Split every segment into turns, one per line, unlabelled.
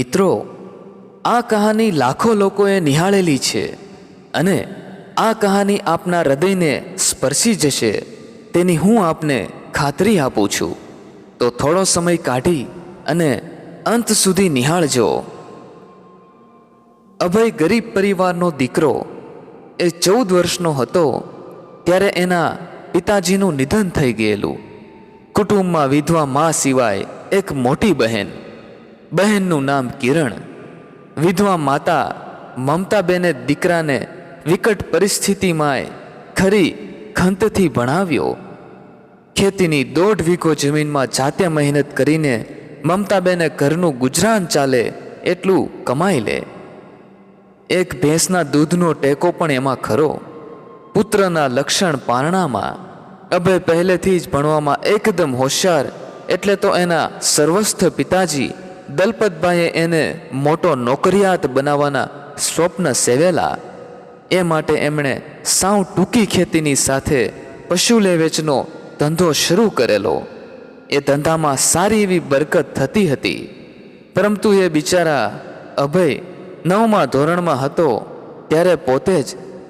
મિત્રો, આ કહાની લાખો લોકોએ નિહાળેલી છે અને આ કહાની આપના હૃદયને સ્પર્શી જશે તેની હું આપને ખાતરી આપું છું. તો થોડો સમય કાઢી અને અંત સુધી નિહાળજો. અભય ગરીબ પરિવારનો દીકરો એ ચૌદ વર્ષનો હતો ત્યારે એના પિતાજીનું નિધન થઈ ગયેલું. કુટુંબમાં વિધવા મા સિવાય એક મોટી બહેન બહેનનું નામ કિરણ. વિધવા માતા મમતાબેને દીકરાને વિકટ પરિસ્થિતિમાંય ખરી ખંતથી ભણાવ્યો. ખેતીની દોઢ વીઘો જમીનમાં જાતે મહેનત કરીને મમતાબેને ઘરનું ગુજરાન ચાલે એટલું કમાઈ લે. એક ભેંસના દૂધનો ટેકો પણ એમાં ખરો. પુત્રના લક્ષણ પારણામાં. અભય પહેલેથી જ ભણવામાં એકદમ હોશિયાર, એટલે તો એના સર્વસ્થ પિતાજી દલપતભાઈએ એને મોટો નોકરિયાત બનાવવાના સ્વપ્ન સેવેલા. એ માટે એમણે સાવ ટૂંકી ખેતીની સાથે પશુ લે વેચનો ધંધો શરૂ કરેલો. એ ધંધામાં સારી એવી બરકત થતી હતી. પરંતુ એ બિચારા અભય નવમા ધોરણમાં હતો ત્યારે પોતે જ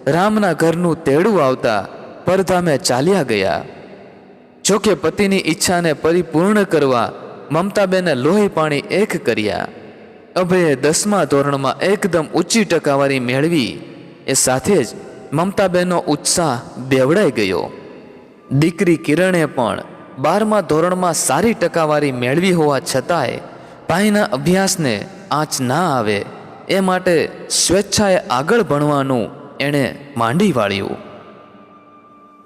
રામના ઘરનું તેડું આવતા પરધામે ચાલ્યા ગયા. જોકે પતિની ઈચ્છાને પરિપૂર્ણ કરવા મમતાબેને લોહી પાણી એક કર્યા. અભયે દસમા ધોરણમાં એકદમ ઊંચી ટકાવારી મેળવી. એ સાથે જ મમતાબેનનો ઉત્સાહ બેવડાઈ ગયો. દીકરી કિરણે પણ બારમા ધોરણમાં સારી ટકાવારી મેળવી હોવા છતાંય ભાઈના અભ્યાસને આંચ ના આવે. એ માટે સ્વેચ્છાએ આગળ ભણવાનું એણે માંડી વાળ્યું.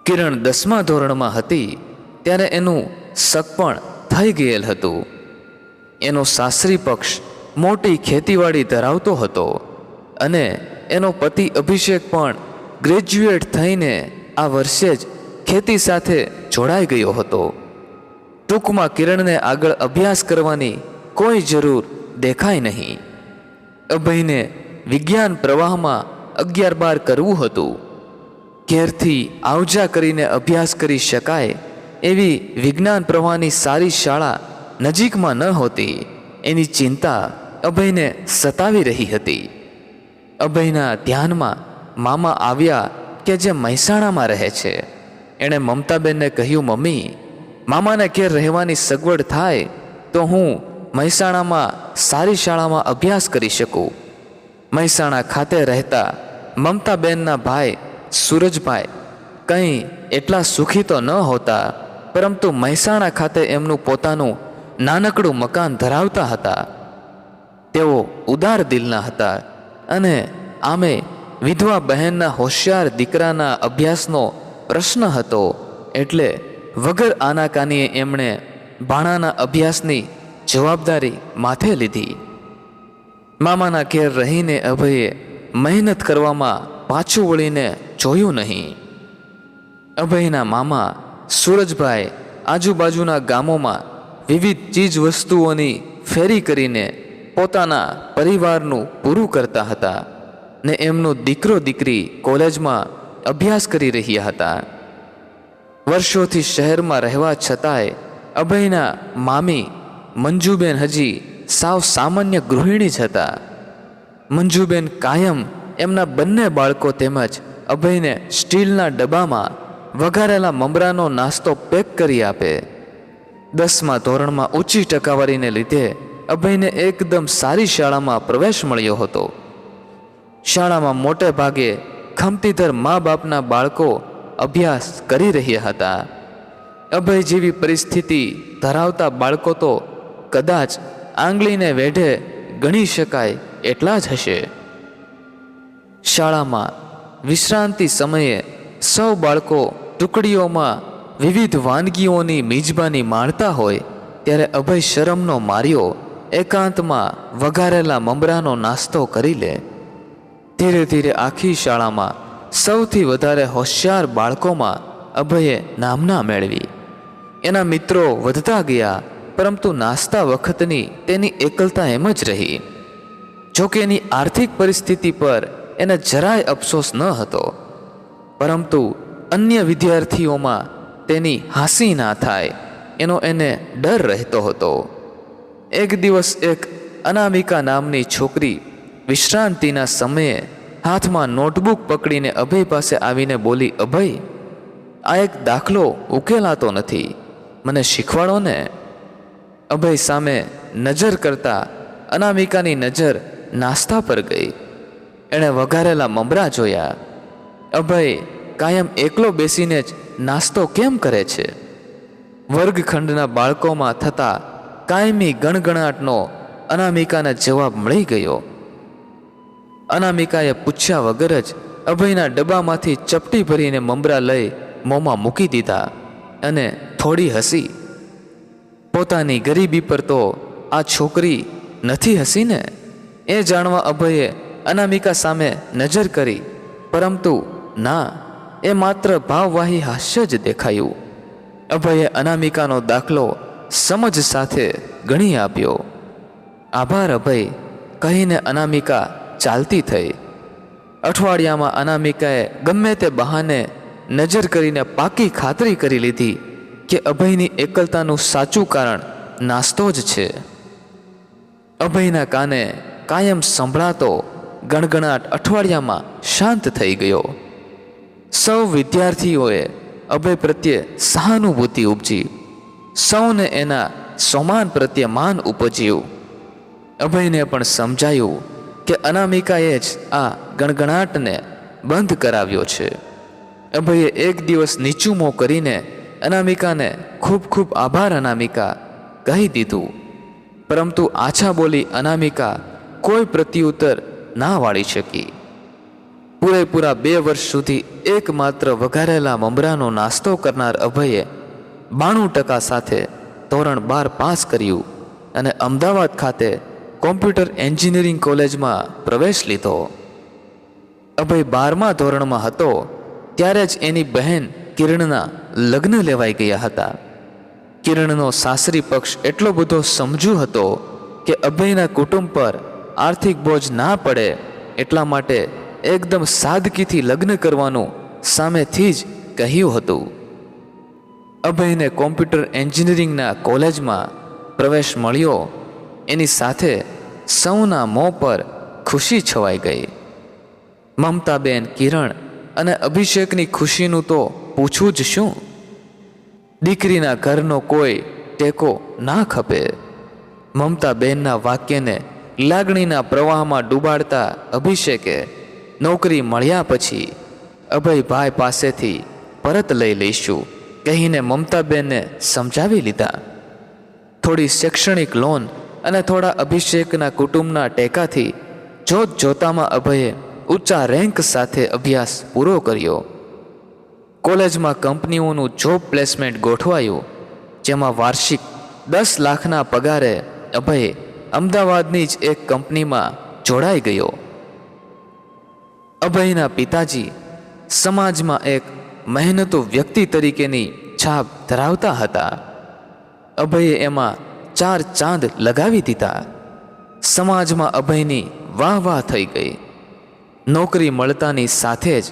કિરણ દસમા ધોરણમાં હતી, ત્યારે એનું સગપણ થઈ ગયેલ હતું. એનો સાસરી પક્ષ મોટી ખેતીવાડી ધરાવતો હતો અને એનો પતિ અભિષેક પણ ગ્રેજ્યુએટ થઈને આ વર્ષે જ ખેતી સાથે જોડાઈ ગયો હતો. ટૂંકમાં કિરણને આગળ અભ્યાસ કરવાની કોઈ જરૂર દેખાય નહીં. અભયને વિજ્ઞાન પ્રવાહમાં અગિયાર બાર કરવું હતું. ઘેરથી આવજા કરીને અભ્યાસ કરી શકાય એવી વિજ્ઞાન પ્રવાહની સારી શાળા નજીકમાં ન હોતી. એની ચિંતા અભયને સતાવી રહી હતી. અભયના ધ્યાનમાં મામા આવ્યા કે જે મહેસાણામાં રહે છે. એણે મમતાબેનને કહ્યું, મમ્મી, મામાને ઘેર રહેવાની સગવડ થાય તો હું મહેસાણામાં સારી શાળામાં અભ્યાસ કરી શકું. મહેસાણા ખાતે રહેતા મમતાબેનના ભાઈ સૂરજભાઈ કંઈ એટલા સુખી તો ન હોતા પરંતુ મહેસાણા ખાતે એમનું પોતાનું નાનકડું મકાન ધરાવતા હતા. તેઓ ઉદાર દિલના હતા અને આમે વિધવા બહેનના હોશિયાર દીકરાના અભ્યાસનો પ્રશ્ન હતો એટલે વગર આનાકાનીએ એમણે ભાણાના અભ્યાસની જવાબદારી માથે લીધી. મામાના ઘેર રહીને અભયે મહેનત કરવામાં પાછું વળીને જોયું નહીં. અભયના મામા સૂરજભાઈ આજુબાજુના ગામોમાં વિવિધ ચીજ વસ્તુઓની ફેરી કરીને પોતાના પરિવારનું પૂરું કરતા હતા ને એમનો દીકરો દીકરી કોલેજમાં અભ્યાસ કરી રહ્યા હતા. વર્ષોથી શહેરમાં રહેવા છતાંય અભયના મામી મંજુબેન હજી સાવ સામાન્ય ગૃહિણી જ હતા. મંજુબેન કાયમ એમના બંને બાળકો તેમજ અભયને સ્ટીલના ડબ્બામાં વઘારેલા મમરાનો નાસ્તો પેક કરી આપે. દસમા ધોરણમાં ઊંચી ટકાવારીને લીધે અભયને એકદમ સારી શાળામાં પ્રવેશ મળ્યો હતો. શાળામાં મોટે ભાગે ખમતીધર મા બાપના બાળકો અભ્યાસ કરી રહ્યા હતા. અભય જેવી પરિસ્થિતિ ધરાવતા બાળકો તો કદાચ આંગળીને વેઢે ગણી શકાય એટલા જ હશે. શાળામાં વિશ્રાંતિ સમયે સૌ બાળકો ટુકડીઓમાં વિવિધ વાનગીઓની મિજબાની માણતા હોય, ત્યારે અભય શરમનો માર્યો એકાંતમાં વઘારેલા મમરાનો નાસ્તો કરી લે. ધીરે ધીરે આખી શાળામાં સૌથી વધારે હોશિયાર બાળકોમાં અભયે નામના મેળવી. એના મિત્રો વધતા ગયા, પરંતુ નાસ્તા વખતની તેની એકલતા એમ જ રહી. જોકે એની આર્થિક પરિસ્થિતિ પર એને જરાય અફસોસ ન હતો. પરંતુ અન્ય વિદ્યાર્થીઓમાં તેની હાંસી ના થાય, એનો એને ડર રહેતો હતો. એક દિવસ એક અનામિકા નામની છોકરી વિશ્રાંતિના સમયે હાથમાં નોટબુક પકડીને અભય પાસે આવીને બોલી, અભય, આ એક દાખલો ઉકેલાતો નથી. મને શીખવાડો ને. અભય સામે નજર કરતા અનામિકાની નજર નાસ્તા પર ગઈ. એણે વઘારેલા મમરા જોયા. અભય કાયમ એકલો બેસીને જ નાસ્તો કેમ કરે છે? વર્ગખંડના બાળકોમાં થતા કાયમી ગણગણાટનો અનામિકાને જવાબ મળી ગયો. અનામિકાએ પૂછ્યા વગર જ અભયના ડબ્બામાંથી ચપટી ભરીને મમરા લઈ મોંમાં મૂકી દીધા અને થોડી હસી. પોતાની ગરીબી પર તો આ છોકરી નથી હસીને? એ જાણવા અભયે અનામિકા સામે નજર કરી, પરંતુ ના એ માત્ર ભાવવાહી હાસ્ય જ દેખાયું. અભયે અનામિકાનો દાખલો સમજ સાથે ગણી આપ્યો. આભાર, અભય, કહીને અનામિકા ચાલતી થઈ. અઠવાડિયામાં અનામિકાએ ગમે તે બહાને નજર કરીને પાકી ખાતરી કરી લીધી કે અભયની એકલતાનું સાચું કારણ નાસ્તો જ છે. અભયના કાને કાયમ સંભળાતો ગણગણાટ અઠવાડિયામાં શાંત થઈ ગયો. સૌ વિદ્યાર્થીઓએ અભય પ્રત્યે સહાનુભૂતિ ઉપજી. સૌને એના સોમાન પ્રત્યે માન ઉપજ્યું. અભયને પણ સમજાયું કે અનામિકાએ જ આ ગણગણાટને બંધ કરાવ્યો છે. અભયે એક દિવસ નીચુમો કરીને અનામિકાને ખૂબ ખૂબ આભાર અનામિકા કહી દીધું. પરંતુ આછા બોલી અનામિકા કોઈ પ્રત્યુત્તર ના વાળી શકી. પૂરેપૂરા બે વર્ષ સુધી એકમાત્ર વઘારેલા મમરાનો નાસ્તો કરનાર અભયે બાણું ટકા સાથે ધોરણ બાર પાસ કર્યું અને અમદાવાદ ખાતે કોમ્પ્યુટર એન્જિનિયરિંગ કોલેજમાં પ્રવેશ લીધો. અભય બારમા ધોરણમાં હતો ત્યારે જ એની બહેન કિરણના લગ્ન લેવાઈ ગયા હતા. કિરણનો સાસરી પક્ષ એટલો બધો સમજુ હતો કે અભયના કુટુંબ પર આર્થિક બોજ ના પડે એટલા માટે એકદમ સાદગીથી લગ્ન કરવાનું સામેથી જ કહ્યું હતું. અભયને કોમ્પ્યુટર એન્જિનિયરિંગના કોલેજમાં પ્રવેશ મળ્યો. એની સાથે સૌના મોં પર ખુશી છવાઈ ગઈ. મમતાબેન કિરણ અને અભિષેકની ખુશીનું તો પૂછવું જ શું? દીકરીના ઘરનો કોઈ ટેકો ના ખપે. મમતાબેનના વાક્યને લાગણીના પ્રવાહમાં ડૂબાડતા અભિષેકે નોકરી મળ્યા પછી અભયભાઈ પાસેથી પરત લઈ લઈશું કહીને મમતાબેનને સમજાવી લીધા. થોડી શૈક્ષણિક લોન અને થોડા અભિષેકના કુટુંબના ટેકાથી જોત જોતામાં અભયે ઊંચા રેન્ક સાથે અભ્યાસ પૂરો કર્યો. કોલેજમાં કંપનીઓનું જોબ પ્લેસમેન્ટ ગોઠવાયું, જેમાં વાર્ષિક દસ લાખના પગારે અભયે અમદાવાદની જ એક કંપનીમાં જોડાઈ ગયો. અભયના પિતાજી સમાજમાં એક મહેનતુ વ્યક્તિ તરીકેની છાપ ધરાવતા હતા. અભયે એમાં ચાર ચાંદ લગાવી દીધા. સમાજમાં અભયની વાહ વાહ થઈ ગઈ. નોકરી મળતાની સાથે જ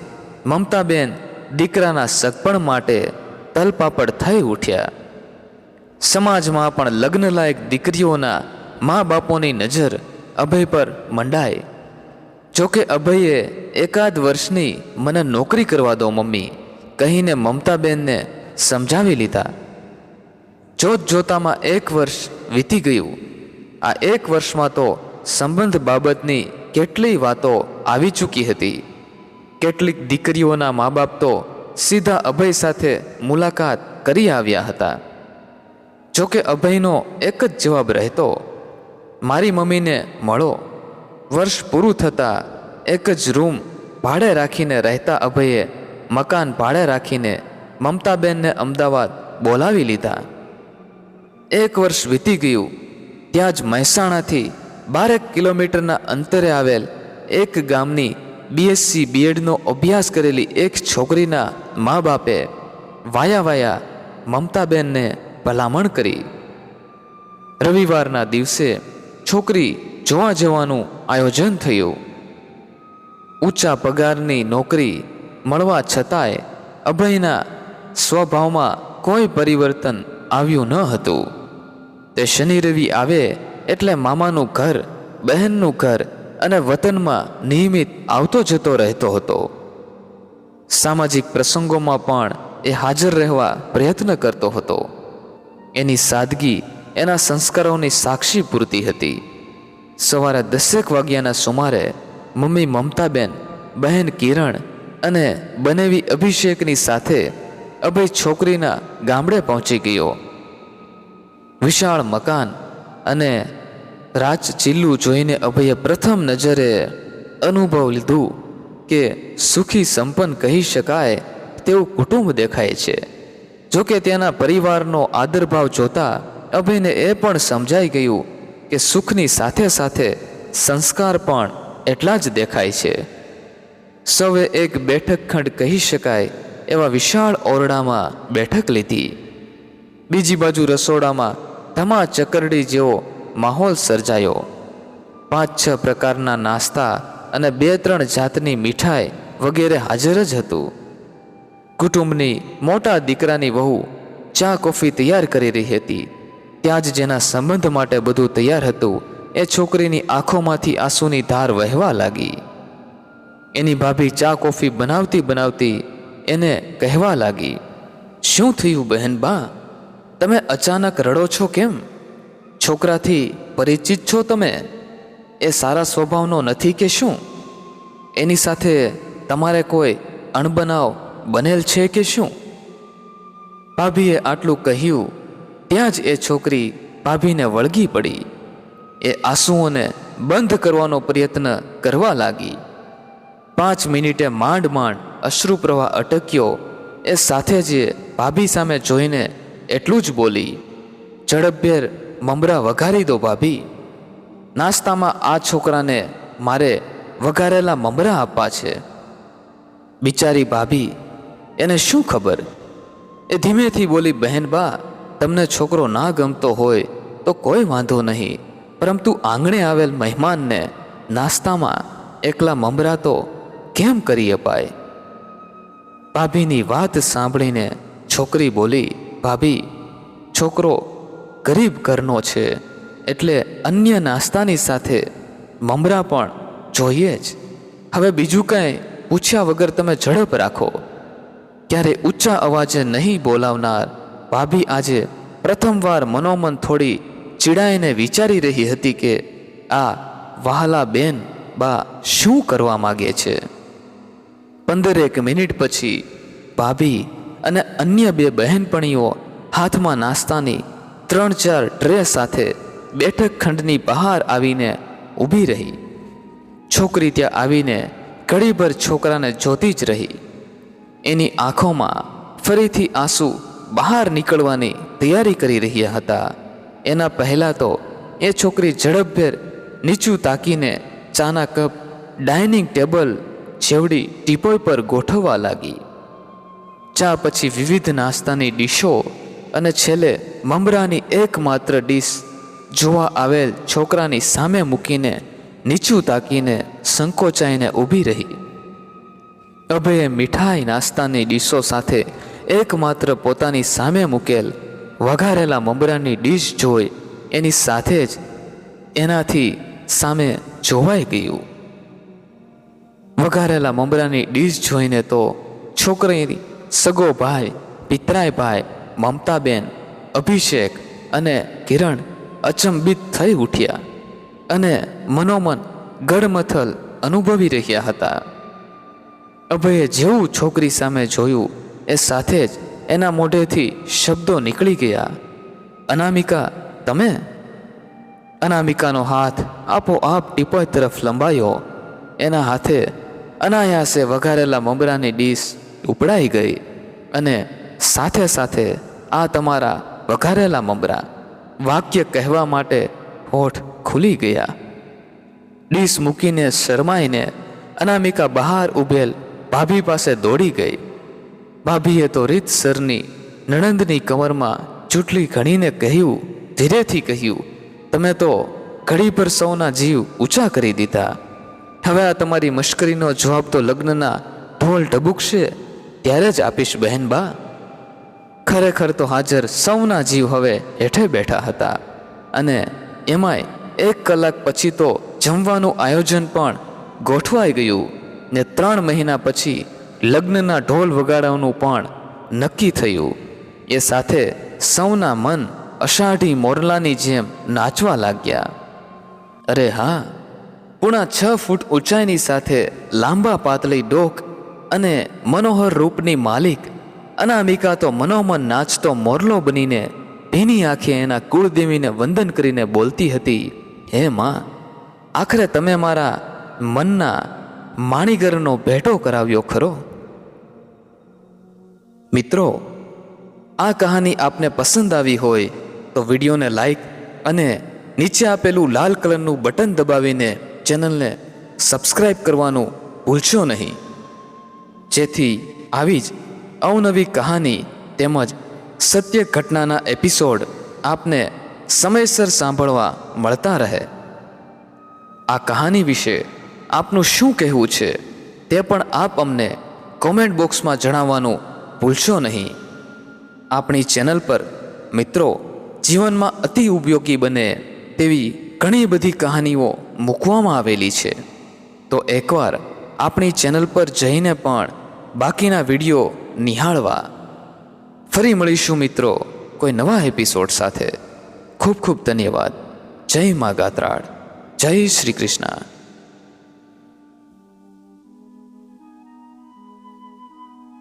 મમતાબેન દીકરાના સગપણ માટે તલપાપડ થઈ ઉઠ્યા. સમાજમાં પણ લગ્નલાયક દીકરીઓના મા બાપોની નજર અભય પર મંડાય જોકે અભયે એકાદ વર્ષની મને નોકરી કરવા દો મમ્મી, કહીને મમતાબેનને સમજાવી લીધા. જોત જોતામાં એક વર્ષ વીતી ગયું. આ એક વર્ષમાં તો સંબંધ બાબતની કેટલીય વાતો આવી ચૂકી હતી. કેટલીક દીકરીઓના મા બાપ તો સીધા અભય સાથે મુલાકાત કરી આવ્યા હતા. જોકે અભયનો એક જ જવાબ રહેતો, મારી મમ્મીને મળો. વર્ષ પૂરું થતાં એક જ રૂમ ભાડે રાખીને રહેતા અભયે મકાન ભાડે રાખીને મમતાબેનને અમદાવાદ બોલાવી લીધા. એક વર્ષ વીતી ગયું, ત્યાં જ મહેસાણાથી બારેક કિલોમીટરના અંતરે આવેલ એક ગામની બીએસસી બીએડનો અભ્યાસ કરેલી એક છોકરીના મા બાપે વાયા વાયા મમતાબેનને ભલામણ કરી. રવિવારના દિવસે છોકરી જોવા જવાનું આયોજન થયું. ઊંચા પગારની નોકરી મળવા છતાંય અભયના સ્વભાવમાં કોઈ પરિવર્તન આવ્યું ન હતું. તે શનિ રવિ આવે એટલે મામાનું ઘર, બહેનનું ઘર અને વતનમાં નિયમિત આવતો જતો રહેતો હતો. સામાજિક પ્રસંગોમાં પણ એ હાજર રહેવા પ્રયત્ન કરતો હતો. એની સાદગી એના સંસ્કારોની સાક્ષી પૂરતી હતી. સવારે દસેક વાગ્યાના સુમારે મમ્મી મમતાબેન, બહેન કિરણ અને બનેવી અભિષેકની સાથે અભય છોકરીના ગામડે પહોંચી ગયો. વિશાળ મકાન અને રાચ ચિલ્લું જોઈને અભયે પ્રથમ નજરે અનુભવ લીધું કે સુખી સંપન્ન કહી શકાય તેવું કુટુંબ દેખાય છે. જોકે તેના પરિવારનો આદરભાવ જોતા અભયને એ પણ સમજાઈ ગયું કે સુખની સાથે સાથે સંસ્કાર પણ એટલા જ દેખાય છે. સૌએ એક બેઠક ખંડ કહી શકાય એવા વિશાળ ઓરડામાં બેઠક લીધી. બીજી બાજુ રસોડામાં ધમા ચકરડી જેવો માહોલ સર્જાયો. પાંચ છ પ્રકારના નાસ્તા અને બે ત્રણ જાતની મીઠાઈ વગેરે હાજર જ હતું. કુટુંબની મોટા દીકરાની વહુ ચા કોફી તૈયાર કરી રહી હતી. ત્યાં જ જેના સંબંધ માટે બધું તૈયાર હતું, એ છોકરીની આંખોમાંથી આંસુની ધાર વહેવા લાગી. એની ભાભી ચા કોફી બનાવતી બનાવતી એને કહેવા લાગી, શું થયું બહેન બા? તમે અચાનક રડો છો કેમ? છોકરાથી પરિચિત છો તમે? એ સારા સ્વભાવનો નથી કે શું? એની સાથે તમારે કોઈ અણબનાવ બનેલ છે કે શું? ભાભીએ આટલું કહ્યું ત્યાં જ એ છોકરી ભાભીને વળગી પડી. એ આંસુઓને બંધ કરવાનો પ્રયત્ન કરવા લાગી. પાંચ મિનિટે માંડ માંડ અશ્રુ પ્રવાહ અટક્યો. એ સાથે જ ભાભી સામે જોઈને એટલું જ બોલી, ઝડપભેર મમરા વઘારી દો ભાભી. નાસ્તામાં આ છોકરાને મારે વઘારેલા મમરા આપવા છે. બિચારી ભાભી એને શું ખબર? એ ધીમેથી બોલી, બહેન બા તમને છોકરો ના ગમતો હોય તો કોઈ વાંધો નહીં. પરંતુ આંગણે આવેલ મહેમાનને નાસ્તામાં એકલા મમરા તો કેમ કરી અપાય? ભાભીની વાત સાંભળીને છોકરી બોલી, ભાભી, છોકરો ગરીબ ઘરનો છે, એટલે અન્ય નાસ્તાની સાથે મમરા પણ જોઈએ જ. હવે બીજું કાંઈ પૂછ્યા વગર તમે ઝડપ રાખો. ક્યારે ઊંચા અવાજે નહીં બોલાવનાર ભાભી આજે પ્રથમવાર મનોમન થોડી ચીડાઈને વિચારી રહી હતી કે આ વહાલા બેન બા શું કરવા માગે છે? પંદરેક મિનિટ પછી ભાભી અને અન્ય બે બહેનપણીઓ હાથમાં નાસ્તાની ત્રણ ચાર ટ્રે સાથે બેઠક ખંડની બહાર આવીને ઊભી રહી. છોકરી ત્યાં આવીને ઘડીભર છોકરાને જોતી જ રહી. એની આંખોમાં ફરીથી આંસુ બહાર નીકળવાની તૈયારી કરી રહ્યા હતા. એના પહેલાં તો એ છોકરી ઝડપભેર નીચું તાકીને ચાના કપ ડાઇનિંગ ટેબલ છેવડી ટીપોય પર ગોઠવવા લાગી. ચા પછી વિવિધ નાસ્તાની ડીશો અને છેલ્લે મમરાની એકમાત્ર ડીશ જોવા આવેલ છોકરાની સામે મૂકીને નીચું તાકીને સંકોચાઈને ઊભી રહી. અભયે મીઠાઈ નાસ્તાની ડીશો સાથે એકમાત્ર પોતાની સામે મૂકેલ વઘારેલા મમરાની ડીશ જોઈ એની સાથે જ એનાથી સામે જોવાઈ ગયું. વઘારેલા મમરાની ડીશ જોઈને તો છોકરીની સગો ભાઈ પિતરાયભાઈ મમતાબેન, અભિષેક અને કિરણ અચંબિત થઈ ઉઠ્યા અને મનોમન ગડમથલ અનુભવી રહ્યા હતા. અભયે જેવું છોકરી સામે જોયું એ સાથે જ એના મોઢેથી શબ્દો નીકળી ગયા. અનામિકા, તમે? અનામિકાનો હાથ આપોઆપ ટીપોય તરફ લંબાયો. એના હાથે અનાયાસે વઘારેલા મમરાની ડીશ ઉપડાઈ ગઈ અને સાથે સાથે આ તમારા વઘારેલા મમરા વાક્ય કહેવા માટે હોઠ ખુલી ગયા. ડીશ મૂકીને શરમાઈને અનામિકા બહાર ઊભેલ ભાભી પાસે દોડી ગઈ. ભાભીએ તો રીતસરની નણંદની કમરમાં ચૂંટલી ઘણીને કહ્યું, ધીરેથી કહ્યું, તમે તો ઘડી પર સૌના જીવ ઊંચા કરી દીધા. હવે આ તમારી મશ્કરીનો જવાબ તો લગ્નના ઢોલ ઢબુકશે, ત્યારે જ આપીશ બહેન બા. ખરેખર તો હાજર સૌના જીવ હવે હેઠે બેઠા હતા. અને એમાંય એક કલાક પછી તો જમવાનું આયોજન પણ ગોઠવાઈ ગયું ને ત્રણ મહિના પછી લગ્નના ઢોલ વગાડવાનું પણ નક્કી થયું. એ સાથે સૌના મન અષાઢી મોરલાની જેમ નાચવા લાગ્યા. અરે હા, પૂણા છ ફૂટ ઊંચાઈની સાથે લાંબા પાતળી ડોક અને મનોહર રૂપની માલિક, અનામિકા તો મનોમન નાચતો મોરલો બનીને ભીની આંખે એના કુળદેવીને વંદન કરીને બોલતી હતી, હે માં, આખરે તમે મારા મનના માણીગરનો ભેટો કરાવ્યો ખરો? મિત્રો, આ કહાની આપને પસંદ આવી હોય તો વિડીયોને લાઈક અને નીચે આપેલું લાલ કલરનું બટન દબાવીને ચેનલને સબસ્ક્રાઈબ કરવાનું ભૂલશો નહીં. જેથી આવી જ અવનવી કહાની તેમજ સત્ય ઘટનાના એપિસોડ આપને સમયસર સાંભળવા મળતા રહે. આ કહાની વિશે આપનું શું કહેવું છે તે પણ આપ અમને કોમેન્ટ બોક્સમાં જણાવવાનું ભૂલશો નહીં. આપણી ચેનલ પર મિત્રો જીવનમાં અતિ ઉપયોગી બને તેવી ઘણી બધી કહાનીઓ મૂકવામાં આવેલી છે. તો એકવાર આપણી ચેનલ પર જઈને પણ બાકીના વીડિયો નિહાળવા. ફરી મળીશું મિત્રો કોઈ નવા એપિસોડ સાથે. ખૂબ ખૂબ ધન્યવાદ. જય મા ગાત્રાળ. જય શ્રી કૃષ્ણ.